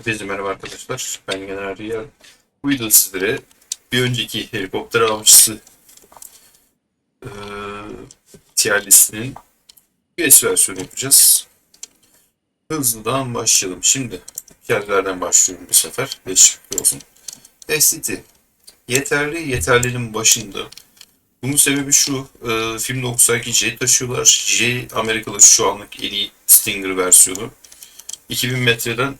Hepinize merhaba arkadaşlar. Ben General Riyal. Bu videoda sizlere bir önceki helikopter avcısı eee tier listinin US versiyonu yapacağız. Hızlıdan başlayalım. Şimdi hikayelerden başlıyorum bu sefer. Değişiklik olsun. SCT. Yeterli yeterlinin başında. Bunun sebebi şu. eee film 92 J taşıyorlar. J Amerikalı şu anlık en iyi Stinger versiyonu. 2000 metreden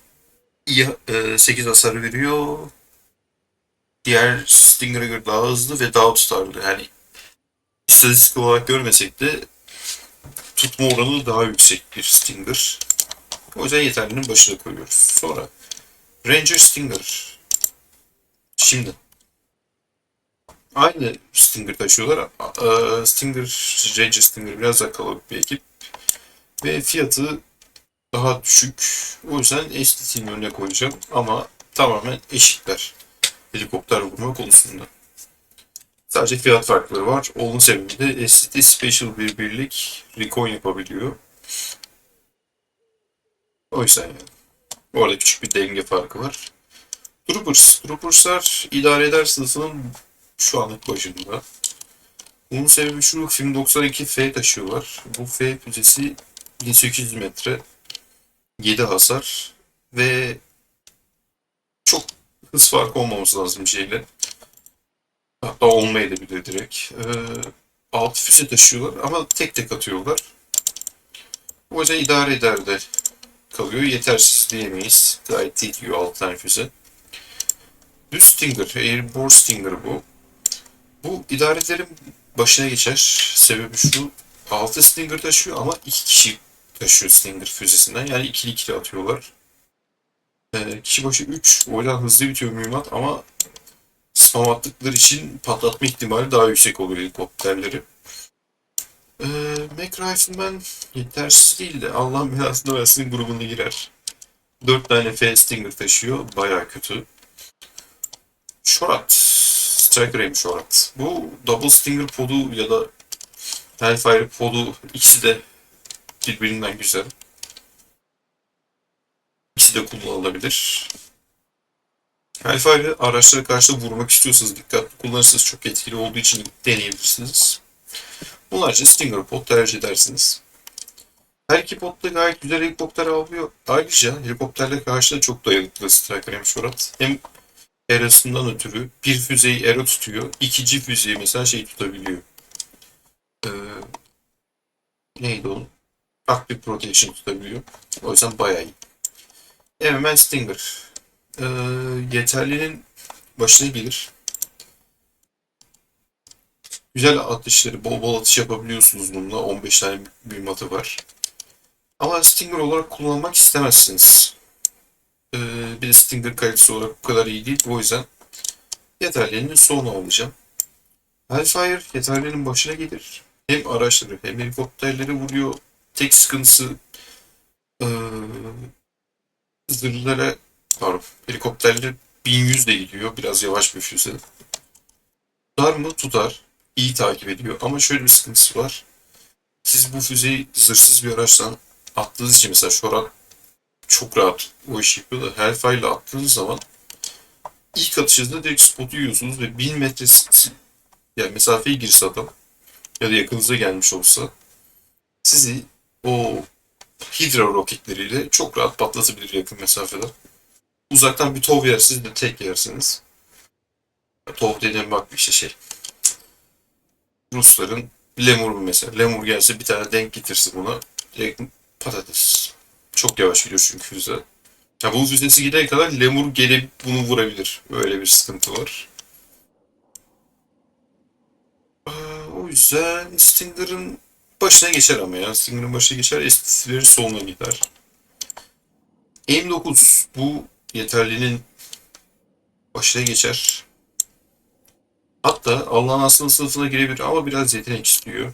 iyi e, 8 hasar veriyor. Diğer Stinger'a göre daha hızlı ve daha tutarlı. Yani istatistik olarak görmesek de tutma oranı daha yüksek bir Stinger. O yüzden yeterlinin başına koyuyoruz. Sonra Ranger Stinger. Şimdi aynı Stinger taşıyorlar. E, Stinger, Ranger Stinger biraz daha kalabalık bir ekip. Ve fiyatı daha düşük. O yüzden STT'nin önüne koyacağım ama tamamen eşitler helikopter vurma konusunda. Sadece fiyat farkları var. Onun sebebi de STT Special bir birlik recon yapabiliyor. O yüzden yani. Bu arada küçük bir denge farkı var. Troopers. Troopers'lar idare eder sınıfının şu anlık başında. Bunun sebebi şu, film 92 F taşıyorlar. Bu F füzesi 1800 metre 7 hasar ve çok hız farkı olmaması lazım şeyle. Hatta olmayabilir direkt. Ee, altı füze taşıyorlar ama tek tek atıyorlar. O yüzden idare eder de kalıyor. Yetersiz diyemeyiz. Gayet iyi diyor 6 tane füze. Düz Stinger, Airborne Stinger bu. Bu idarelerin başına geçer. Sebebi şu. 6 Stinger taşıyor ama 2 kişi taşıyor Stinger füzesinden. Yani ikili ikili atıyorlar. Ee, kişi başı 3. O yüzden hızlı bitiyor mühimmat ama spam attıkları için patlatma ihtimali daha yüksek oluyor helikopterleri. Ee, Mac Rifleman yetersiz değil de Allah'ın belasını versin grubuna girer. 4 tane F Stinger taşıyor. Baya kötü. Shorat. Striker Aim Shorat. Bu Double Stinger podu ya da Hellfire podu ikisi de birbirinden güzel. İkisi de kullanılabilir. Hellfire'ı araçlara karşı vurmak istiyorsanız dikkatli kullanırsanız çok etkili olduğu için deneyebilirsiniz. Bunlar için Stinger pot tercih edersiniz. Her iki pot da gayet güzel helikopter alıyor. Ayrıca helikopterle karşı da çok dayanıklı Striker hem Shorat. Hem aerosundan ötürü bir füzeyi aero tutuyor. ikinci füzeyi mesela şey tutabiliyor. Ee, neydi onun? Active Protection tutabiliyor. O yüzden bayağı iyi. MMN Stinger. Ee, yeterlinin başına gelir. Güzel atışları, bol bol atış yapabiliyorsunuz bununla. 15 tane bir matı var. Ama Stinger olarak kullanmak istemezsiniz. Ee, bir Stinger kalitesi olarak bu kadar iyi değil. O yüzden yeterlinin sonuna alacağım. Hellfire yeterlinin başına gelir. Hem araçları hem helikopterleri vuruyor tek sıkıntısı eee zırhlara pardon helikopterleri 1100 de gidiyor. Biraz yavaş bir füze. Tutar mı? Tutar. İyi takip ediyor. Ama şöyle bir sıkıntısı var. Siz bu füzeyi zırhsız bir araçtan attığınız için mesela şu an çok rahat o işi yapıyor da Hellfire ile attığınız zaman ilk atışınızda direkt spotu yiyorsunuz ve 1000 metre yani mesafeye girse adam ya da yakınıza gelmiş olsa sizi o hidro roketleriyle çok rahat patlatabilir yakın mesafeden. Uzaktan bir tov yersiniz de tek yersiniz. Tov dediğim bak işte şey. Rusların lemur mesela. Lemur gelse bir tane denk getirsin buna. Direkt patates. Çok yavaş gidiyor çünkü füze. Ya bunun füzesi gidene kadar lemur gelip bunu vurabilir. Öyle bir sıkıntı var. O yüzden Stinger'ın başına geçer ama ya. Stinger'ın başına geçer, STC'lerin soluna gider. M9 bu yeterlinin başına geçer. Hatta Allah'ın aslı sınıfına girebilir ama biraz yetenek istiyor.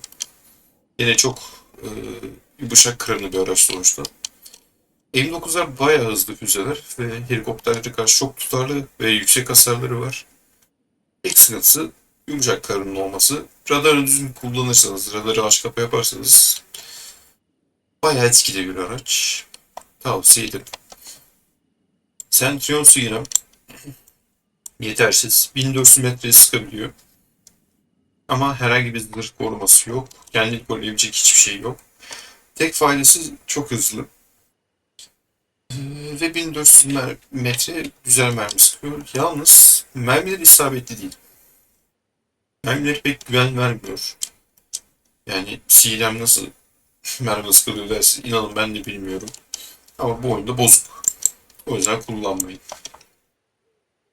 Yine çok e, yumuşak kıranı bir araç sonuçta. M9'lar bayağı hızlı füzeler ve helikopterlere karşı çok tutarlı ve yüksek hasarları var. Tek sıkıntısı yumuşak karının olması. Radarı düzgün kullanırsanız, radarı aç kapa yaparsanız bayağı etkili bir araç. Tavsiye ederim. Centurion Sıyırım yetersiz. 1400 metreye sıkabiliyor. Ama herhangi bir zırh koruması yok. Kendini koruyabilecek hiçbir şey yok. Tek faydası çok hızlı. Ve 1400 mer- metre güzel mermi sıkıyor. Yalnız mermiler isabetli değil. Mermileri pek güven vermiyor. Yani CLM nasıl mermi sıkılıyor dersin. İnanın ben de bilmiyorum. Ama bu oyunda bozuk. O yüzden kullanmayın.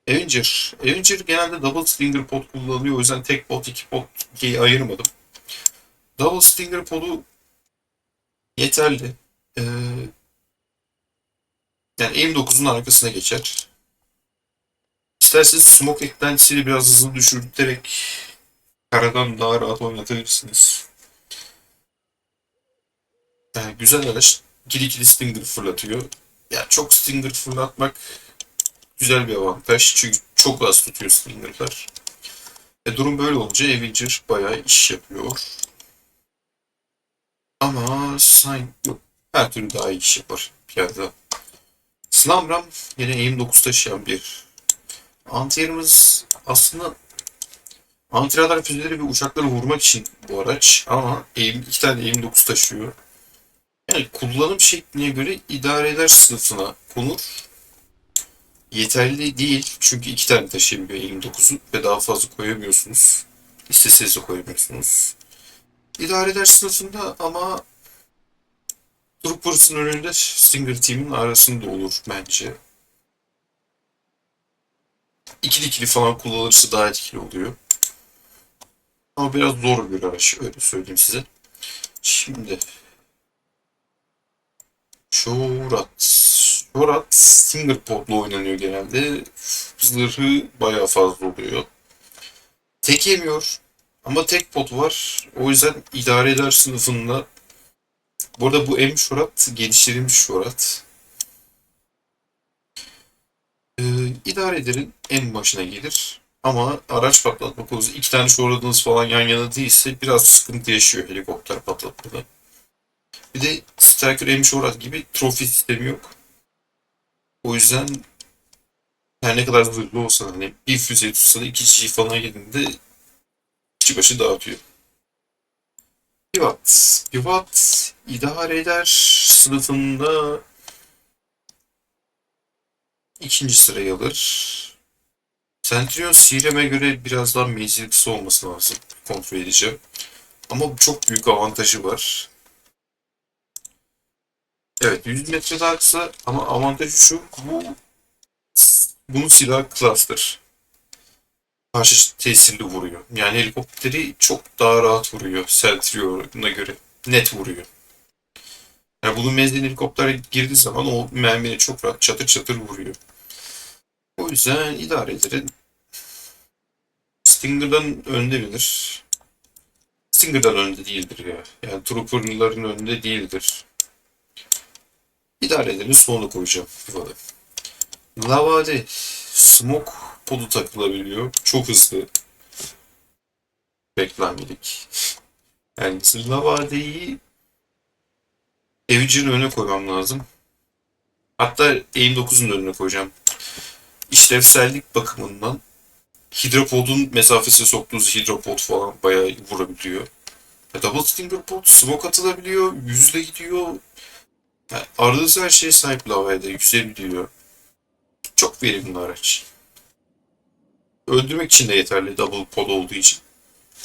Avenger. Avenger genelde double stinger pod kullanılıyor. O yüzden tek pot, iki pot diye ayırmadım. Double stinger podu yeterli. Ee, yani M9'un arkasına geçer. İsterseniz smoke eklentisini biraz hızlı düşürterek karadan daha rahat oynatabilirsiniz. Yani güzel araç. Gili gili stinger fırlatıyor. Ya çok stinger fırlatmak güzel bir avantaj. Çünkü çok az tutuyor slinger'lar. E durum böyle olunca Avenger bayağı iş yapıyor. Ama sanki yok. Her türlü daha iyi iş yapar piyada. Slamram yine aim 9 taşıyan bir antiyerimiz aslında antiradar füzeleri ve uçakları vurmak için bu araç ama aim, iki tane aim 9 taşıyor. Yani kullanım şekline göre idare eder sınıfına konur yeterli değil. Çünkü iki tane taşıyabiliyor 29'u ve daha fazla koyamıyorsunuz. İsteseniz de koyamıyorsunuz. İdare eder sınıfında ama Troopers'ın önünde Stinger Team'in arasında olur bence. İkili ikili falan kullanılırsa daha etkili oluyor. Ama biraz zor bir araç öyle söyleyeyim size. Şimdi Şorat. Şorat single pod'la oynanıyor genelde. Zırhı bayağı fazla oluyor. Tek yemiyor. Ama tek pot var. O yüzden idare eder sınıfında. Bu arada bu M şorat geliştirilmiş şorat. Ee, idare ederin en başına gelir. Ama araç patlatma konusu iki tane şoradınız falan yan yana değilse biraz sıkıntı yaşıyor helikopter patlatmada. Bir de Striker M şorat gibi trofi sistemi yok. O yüzden her ne kadar zırhlı olsa hani bir füze tutsa da iki kişi falan yediğinde kişi başı dağıtıyor. Pivat. Pivat idare eder sınıfında ikinci sırayı alır. Centurion CRM'e göre biraz daha menzili kısa olması lazım. Kontrol edeceğim. Ama çok büyük avantajı var. Evet 100 metre daha kısa ama avantajı şu bu bunun silah cluster. Karşı tesirli vuruyor. Yani helikopteri çok daha rahat vuruyor Celtrion'a göre. Net vuruyor. Yani bunun menzilin helikopter girdiği zaman o mermini çok rahat çatır çatır vuruyor. O yüzden idare ederin. Stinger'dan önde bilir. Stinger'dan önde değildir ya. Yani Trooper'ların önünde değildir. İdare edelim sonuna koyacağım Pivot'ı. Lavade smoke podu takılabiliyor. Çok hızlı. Beklenmedik. Yani lavadeyi Avenger'ın önüne koymam lazım. Hatta Aim 9'un da önüne koyacağım. İşlevsellik bakımından hidropodun mesafesine soktuğunuz hidropod falan bayağı vurabiliyor. Ya double stinger pod smoke atılabiliyor, yüzle gidiyor, yani aradığınız her şeye sahip lavayda yükselebiliyor. Çok verimli araç. Öldürmek için de yeterli double pod olduğu için.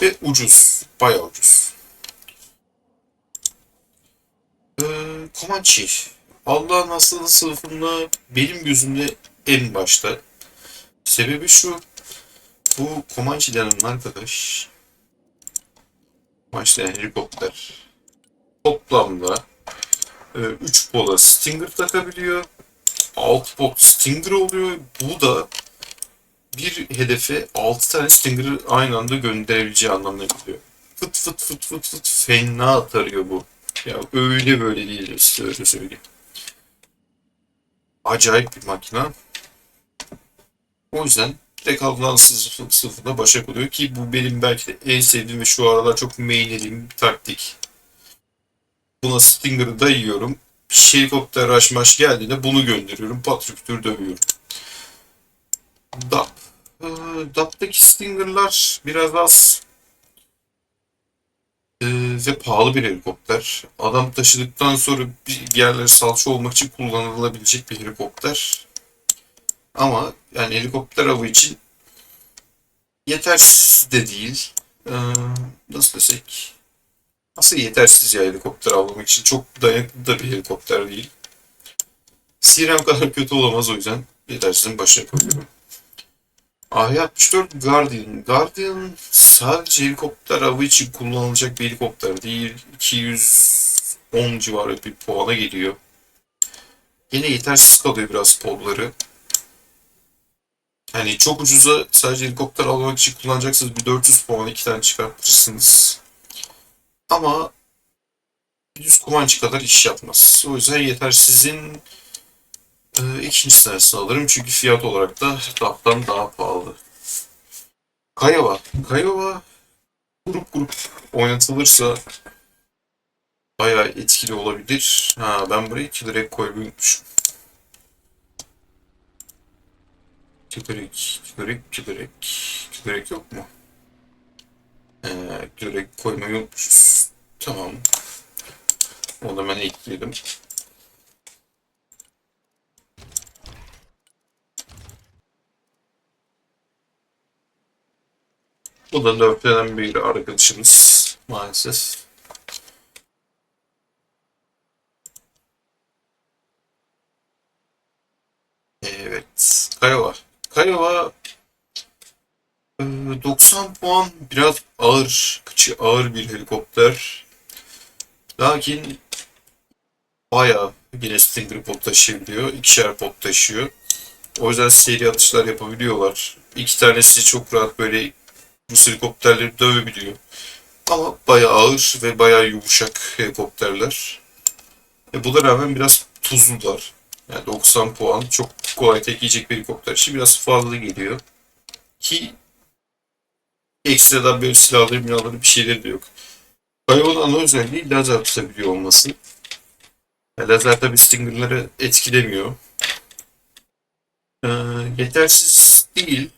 Ve ucuz. Bayağı ucuz. Ee, Comanche. Allah'ın hastalığı sınıfında benim gözümde en başta. Sebebi şu. Bu Comanche denen arkadaş denen helikopter toplamda 3 e, pola Stinger takabiliyor. 6 pot Stinger oluyor. Bu da bir hedefe 6 tane Stinger'ı aynı anda gönderebileceği anlamına geliyor. Fıt fıt fıt fıt fıt fena atarıyor bu. Ya öyle böyle değil size öyle söyleyeyim. Acayip bir makina. O yüzden direkt alınan sınıfında başa oluyor ki bu benim belki de en sevdiğim ve şu aralar çok mainlediğim bir taktik. Buna Stinger'ı dayıyorum. helikopter aşmaş geldiğinde bunu gönderiyorum. Patrüktür dövüyorum. DAP. Ee, DAP'taki Stinger'lar biraz az ee, ve pahalı bir helikopter. Adam taşıdıktan sonra bir yerlere salça olmak için kullanılabilecek bir helikopter. Ama yani helikopter avı için yetersiz de değil. Ee, nasıl desek? Aslında yetersiz ya helikopter avlamak için. Çok dayanıklı da bir helikopter değil. CRM kadar kötü olamaz o yüzden yetersizin başına koyuyorum. AH-64 Guardian. Guardian sadece helikopter avı için kullanılacak bir helikopter değil. 210 civarı bir puana geliyor. Yine yetersiz kalıyor biraz podları. Hani çok ucuza sadece helikopter almak için kullanacaksınız bir 400 puan iki tane çıkartırsınız. Ama düz kumancı kadar iş yapmaz. O yüzden yetersizin e, ikinci senesini alırım çünkü fiyat olarak da DAF'tan daha pahalı. Kayova. Kayova grup grup oynatılırsa bayağı etkili olabilir. Ha ben burayı Killer'e koymayı unutmuşum. Killerek, Killerek, Killerek, Killerek yok mu? Ee, Killerek koymayı unutmuşuz. Tamam. Onu da ben ekledim. Bu da dörtlenen bir arkadaşımız maalesef. Evet. Kayova. E, 90 puan biraz ağır, kıçı ağır bir helikopter. Lakin bayağı yine Stinger pot taşıyabiliyor. İkişer pot taşıyor. O yüzden seri atışlar yapabiliyorlar. İki tanesi çok rahat böyle Rus helikopterleri dövebiliyor. Ama bayağı ağır ve bayağı yumuşak helikopterler. E buna rağmen biraz tuzlular. Yani 90 puan çok kolay tek yiyecek bir helikopter için biraz fazla geliyor. Ki ekstradan böyle silahları, binaları bir şeyleri de yok. Kayonun ana özelliği lazer tutabiliyor olması. Yani lazer tabi Stinger'ları etkilemiyor. Ee, yetersiz değil.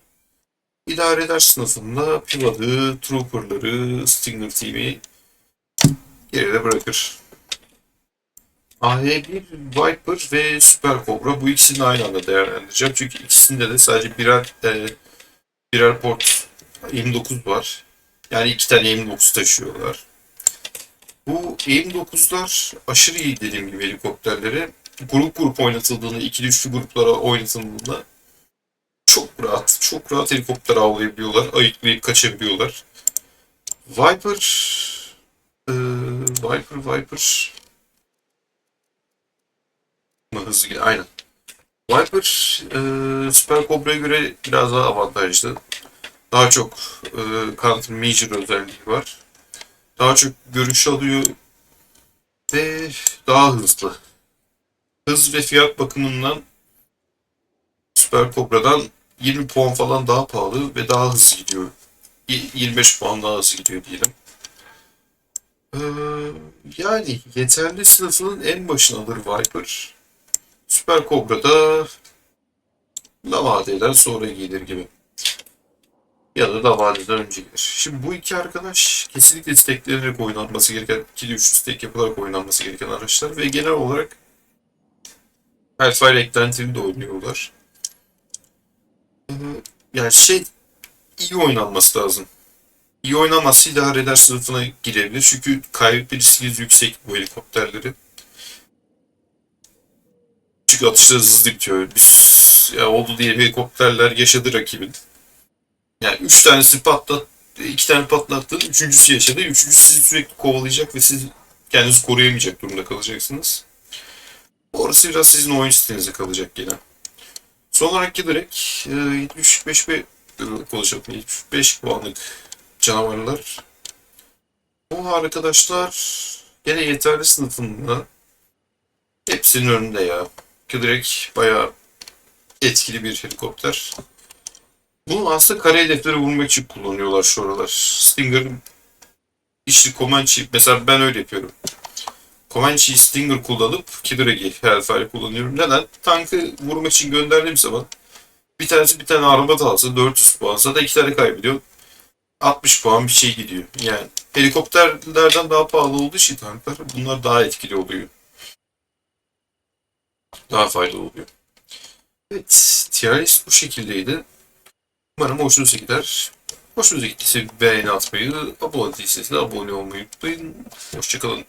İdare eder sınıfında Pivot'ı, Trooper'ları, Stinger Team'i geride bırakır. AH1, Viper ve Super Cobra bu ikisini aynı anda değerlendireceğim. Çünkü ikisinde de sadece birer e, birer port 29 var. Yani iki tane 29 taşıyorlar. Bu M9'lar aşırı iyi dediğim gibi helikopterleri. Grup grup oynatıldığında, ikili üçlü gruplara oynatıldığında çok rahat, çok rahat helikopter avlayabiliyorlar, ayıklayıp kaçabiliyorlar. Viper, e, Viper, Viper mı hızlı? Aynen. Viper, e, Super Cobra'ya göre biraz daha avantajlı. Daha çok e, counter major özelliği var. Daha çok görüş alıyor ve daha hızlı. Hız ve fiyat bakımından Super Cobra'dan 20 puan falan daha pahalı ve daha hızlı gidiyor. Y- 25 puan daha hızlı gidiyor diyelim. Ee, yani yeterli sınıfının en başına alır Viper. Super Cobra'da Lavade'den sonra gelir gibi. Ya da Lavade'den önce gelir. Şimdi bu iki arkadaş kesinlikle steklenerek oynanması gereken, ikili üçlü stek yapılarak oynanması gereken araçlar ve genel olarak Hellfire eklentili de oynuyorlar. Ee, yani şey iyi oynanması lazım. İyi oynanması idare eder sınıfına girebilir. Çünkü kaybetme riskiniz yüksek bu helikopterleri. Çünkü atışları hızlı bitiyor. Biz ya oldu diye helikopterler yaşadı rakibin. Yani üç tanesi patlat, iki tane patlattı, üçüncüsü yaşadı. Üçüncüsü sizi sürekli kovalayacak ve siz kendinizi koruyamayacak durumda kalacaksınız. Orası biraz sizin oyun stilinize kalacak gene. Son olarak giderek e, 75 ve konuşalım. 75 puanlık canavarlar. Bu arkadaşlar gene yeterli sınıfında hepsinin önünde ya. Giderek bayağı etkili bir helikopter. Bunu aslında kare hedefleri vurmak için kullanıyorlar şu aralar. Stinger'ın içli Comanche mesela ben öyle yapıyorum. Comanche Stinger kullanıp Kidregi Hellfire kullanıyorum. Neden? Tankı vurmak için gönderdiğim zaman bir tanesi bir tane araba da alsa 400 puan. Zaten iki tane kaybediyor. 60 puan bir şey gidiyor. Yani helikopterlerden daha pahalı olduğu için tanklar bunlar daha etkili oluyor. Daha faydalı oluyor. Evet, TRS bu şekildeydi. Umarım hoşunuza gider. Hoşunuza gittiyse beğeni atmayı, abone değilseniz de abone olmayı unutmayın. Hoşçakalın.